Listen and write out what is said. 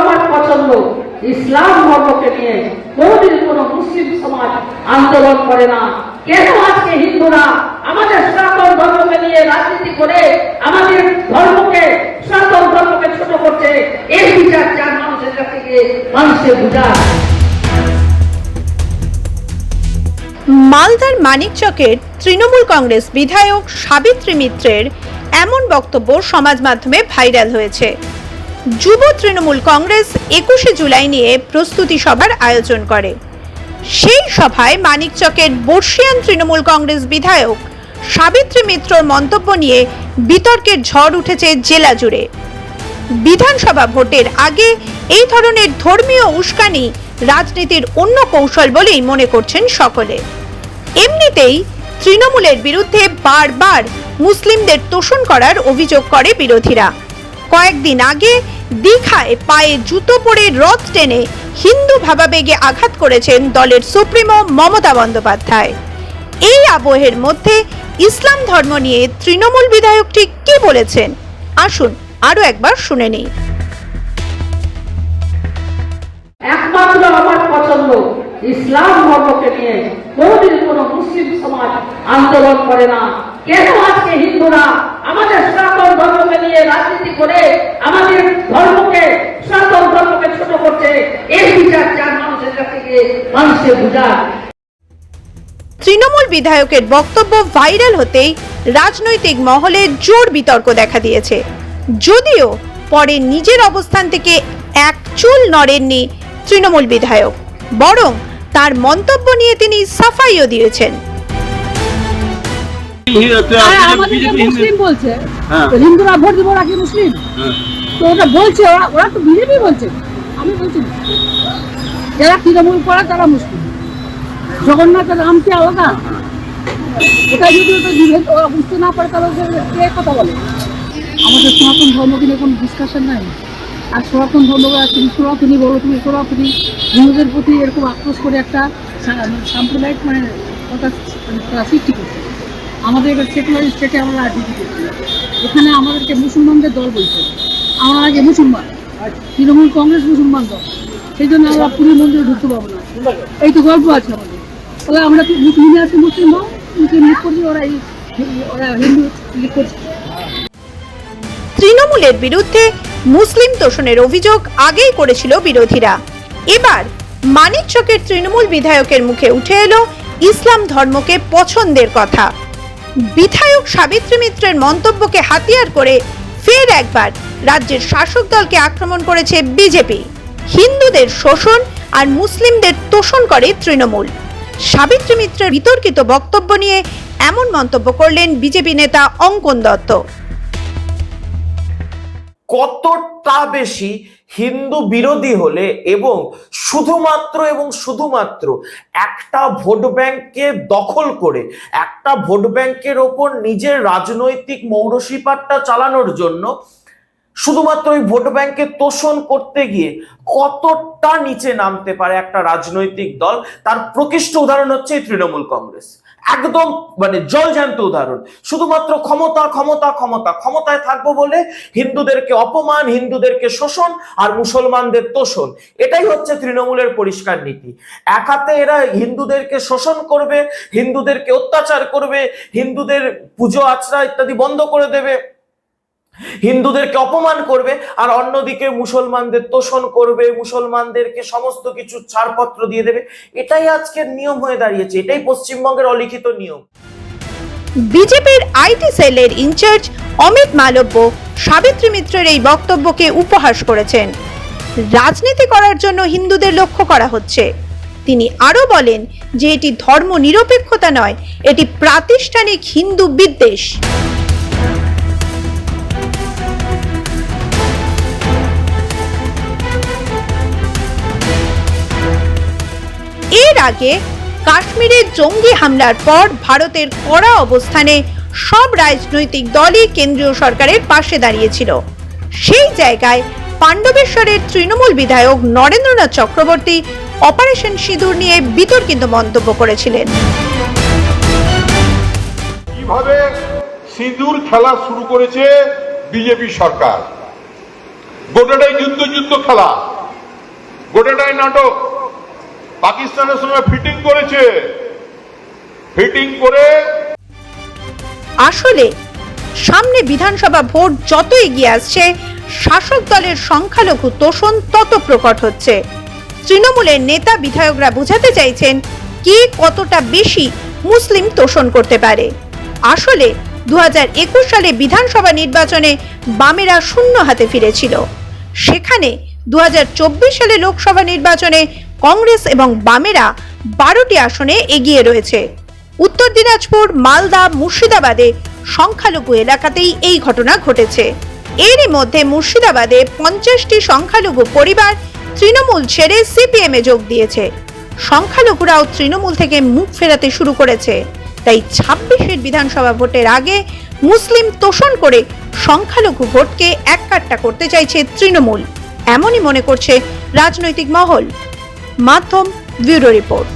আমার পছন্দ। ইসলাম ধর্মকে নিয়ে কোনদিন কোন মুসলিম সমাজ আন্দোলন করে না। কেন আজকে হিন্দুরা আমাদের সনাতন ধর্মকে নিয়ে রাজনীতি করে আমাদের ধর্মকে, সনাতন ধর্মকে ছোট করছে? এই বিচার চার মানুষের কাছে গিয়ে মানুষের মালদার মানিকচকের তৃণমূল কংগ্রেস বিধায়ক সাবিত্রী মিত্রের এমন বক্তব্য সমাজ মাধ্যমে ভাইরাল হয়েছে। যুব তৃণমূল কংগ্রেস একুশে জুলাই নিয়ে প্রস্তুতি সভার আয়োজন করে। সেই সভায় মানিকচকের বর্ষিয়ান তৃণমূল কংগ্রেস বিধায়ক সাবিত্রী মিত্রর মন্তব্য নিয়ে বিতর্কের ঝড় উঠেছে জেলা জুড়ে। বিধানসভা ভোটের আগে এই ধরনের ধর্মীয় উস্কানি রাজনীতির অন্য কৌশল বলেই মনে করছেন সকলে। এমনিতেই তৃণমূলের বিরুদ্ধে বারবার মুসলিমদের তোষণ করার অভিযোগ করে বিরোধীরা। কয়েকদিন আগে দীঘায় পায়ে জুতো পরে রথ টেনে হিন্দু ভাবাবেগে আঘাত করেছেন দলের সুপ্রিমো মমতা বন্দ্যোপাধ্যায়। এই আবহের মধ্যে ইসলাম ধর্ম নিয়ে তৃণমূল বিধায়কটি কি বলেছেন? আসুন আরও একবার শুনে নিই। একমাত্র আমার পছন্দ ইসলাম ধর্মকে নিয়ে কোনদিন কোন মুসলিম সমাজ আন্দোলন করে না। কেন হিন্দুরা, আমাদের সনাতন ধর্মকে নিয়ে রাজনীতি করে আমাদের ধর্মকে, সনাতন ধর্মকে ছোট করছে এই বিচার চার মানুষের কাছে গিয়ে মানুষের বুঝায় তৃণমূল বিধায়কের বক্তব্য ভাইরাল হতেই রাজনৈতিক মহলে জোর বিতর্ক দেখা দিয়েছে। যদিও পরে নিজের অবস্থান থেকে এক চুল নড়েননি তৃণমূল বিধায়ক, বরং তার মন্তব্য নিয়ে তিনি সাফাইও দিয়েছেন। মুসলিম বলছে হ্যাঁ। হিন্দুরা ভোট দিব নাকি মুসলিম? হ্যাঁ। তো ওটা বলছে ওরা ওরা তো বিজেপি বলছে। আমি বলছি যারা তৃণমূল করে তারা মুসলিম। জগন্নাথের নাম কি আলাদা? এটা যদি ওটা বিভেদ ওরা বুঝতে না পারে তাহলে কে কথা বলে? আমাদের সনাতন ধর্মকে নিয়ে কোনো ডিসকাশন নাই। আর সনাতন ধর্ম তুমি সনাতনী বলো তুমি সনাতনী। হিন্দুদের প্রতি এরকম আক্রোশ করে একটা সাম্প্রদায়িক মানে কথা মানে সৃষ্টি করছে। আমাদের এবার সেকুলার স্টেটে আমরা রাজনীতি এখানে আমাদেরকে মুসলমানদের দল বলছে। আমরা আগে মুসলমান, তৃণমূল কংগ্রেস মুসলমান দল। সেই জন্য আমরা পুরী মন্দিরে ঢুকতে পারব না। এই তো গল্প আছে আমাদের। তাহলে আমরা মুসলিম আছে মুসলিম মুসলিম লিগ করছি ওরা এই ওরা হিন্দু করছে তৃণমূলের বিরুদ্ধে মুসলিম তোষণের অভিযোগ আগেই করেছিল বিরোধীরা। এবার মানিক চকের তৃণমূল বিধায়কের মুখে উঠে এলো ইসলাম ধর্মকে পছন্দের কথা। বিধায়ক সাবিত্রী মিত্রের মন্তব্যকে হাতিয়ার করে ফের একবার রাজ্যের শাসক দলকে আক্রমণ করেছে বিজেপি। হিন্দুদের শোষণ আর মুসলিমদের তোষণ করে তৃণমূল। সাবিত্রী মিত্রের বিতর্কিত বক্তব্য নিয়ে এমন মন্তব্য করলেন বিজেপি নেতা অঙ্কন দত্ত। কতটা বেশি হিন্দু বিরোধী হলে এবং শুধুমাত্র এবং শুধুমাত্র একটা ভোট ব্যাংককে দখল করে, একটা ভোট ব্যাংকের ওপর নিজের রাজনৈতিক মৌরসিপাটটা চালানোর জন্য শুধুমাত্র ওই ভোট ব্যাংকে তোষণ করতে গিয়ে কতটা নিচে নামতে পারে একটা রাজনৈতিক দল? তার প্রকৃষ্ট উদাহরণ হচ্ছে এই তৃণমূল কংগ্রেস। একদম মানে জলজ্যান্ত উদাহরণ। শুধুমাত্র ক্ষমতা ক্ষমতা ক্ষমতা, ক্ষমতায় থাকব বলে হিন্দুদেরকে অপমান, হিন্দুদেরকে শোষণ আর মুসলমানদের তোষণ, এটাই হচ্ছে তৃণমূলের পরিষ্কার নীতি। এক হাতে এরা হিন্দুদেরকে শোষণ করবে, হিন্দুদেরকে অত্যাচার করবে, হিন্দুদের পুজো আচরা ইত্যাদি বন্ধ করে দেবে। হিন্দুদেরকে অপমান করবে আর অন্যদিকে মুসলমানদের তোষণ করবে, মুসলমানদেরকে সমস্ত কিছু ছাড়পত্র দিয়ে দেবে। এটাই আজকের নিয়ম হয়ে দাঁড়িয়েছে, এটাই পশ্চিমবঙ্গের অলিখিত নিয়ম। বিজেপির আইটি সেলের ইনচার্জ অমিত মালব্য সাবিত্রী মিত্রের এই বক্তব্যকে উপহাস করেছেন। রাজনীতি করার জন্য হিন্দুদের লক্ষ্য করা হচ্ছে। তিনি আরও বলেন যে এটি ধর্ম নিরপেক্ষতা নয়, এটি প্রাতিষ্ঠানিক হিন্দু বিদ্বেষ। আগে কাশ্মীরে জঙ্গি হামলার পর ভারতের কড়া অবস্থানে সব রাজনৈতিক দলই কেন্দ্রীয় সরকারের পাশে দাঁড়িয়েছিল। সেই জায়গায় পাণ্ডবেশ্বরের তৃণমূল বিধায়ক নরেন্দ্রনাথ চক্রবর্তী অপারেশন সিঁদুর নিয়ে বিতর্কিত মন্তব্য করেছিলেন। কীভাবে সিঁদুর খেলা শুরু করেছে বিজেপি সরকার? গোটাটাই যুদ্ধ যুদ্ধ খেলা। গোটাটাই নাটক। পাকিস্তানের সঙ্গে ফিটিং করেছে। ফিটিং করে আসলে, সামনে বিধানসভা ভোট যত এগিয়ে আসছে, শাসক দলের সংখ্যালঘু তোষণ তত প্রকট হচ্ছে। তৃণমূলের নেতা বিধায়করা বোঝাতে চাইছেন, কে কতটা বেশি মুসলিম তোষণ করতে পারে। আসলে দু হাজার একুশ সালে বিধানসভা নির্বাচনে বামেরা শূন্য হাতে ফিরেছিল। সেখানে দু হাজার চব্বিশ সালে লোকসভা নির্বাচনে কংগ্রেস এবং বামেরা বারোটি আসনে এগিয়ে রয়েছে। উত্তর দিনাজপুর, মালদা, মুর্শিদাবাদে সংখ্যালঘু এলাকাতেই এই ঘটনা ঘটেছে। এরই মধ্যে মুর্শিদাবাদে পঞ্চাশটি সংখ্যালঘু পরিবার তৃণমূল ছেড়ে সিপিএমে যোগ দিয়েছে। সংখ্যালঘুরাও তৃণমূল থেকে মুখ ফেরাতে শুরু করেছে। তাই ছাব্বিশের বিধানসভা ভোটের আগে মুসলিম তোষণ করে সংখ্যালঘু ভোটকে এককাট্টা করতে চাইছে তৃণমূল। এমনই মনে করছে রাজনৈতিক মহল। মাধ্যম ব্যুরো রিপোর্ট।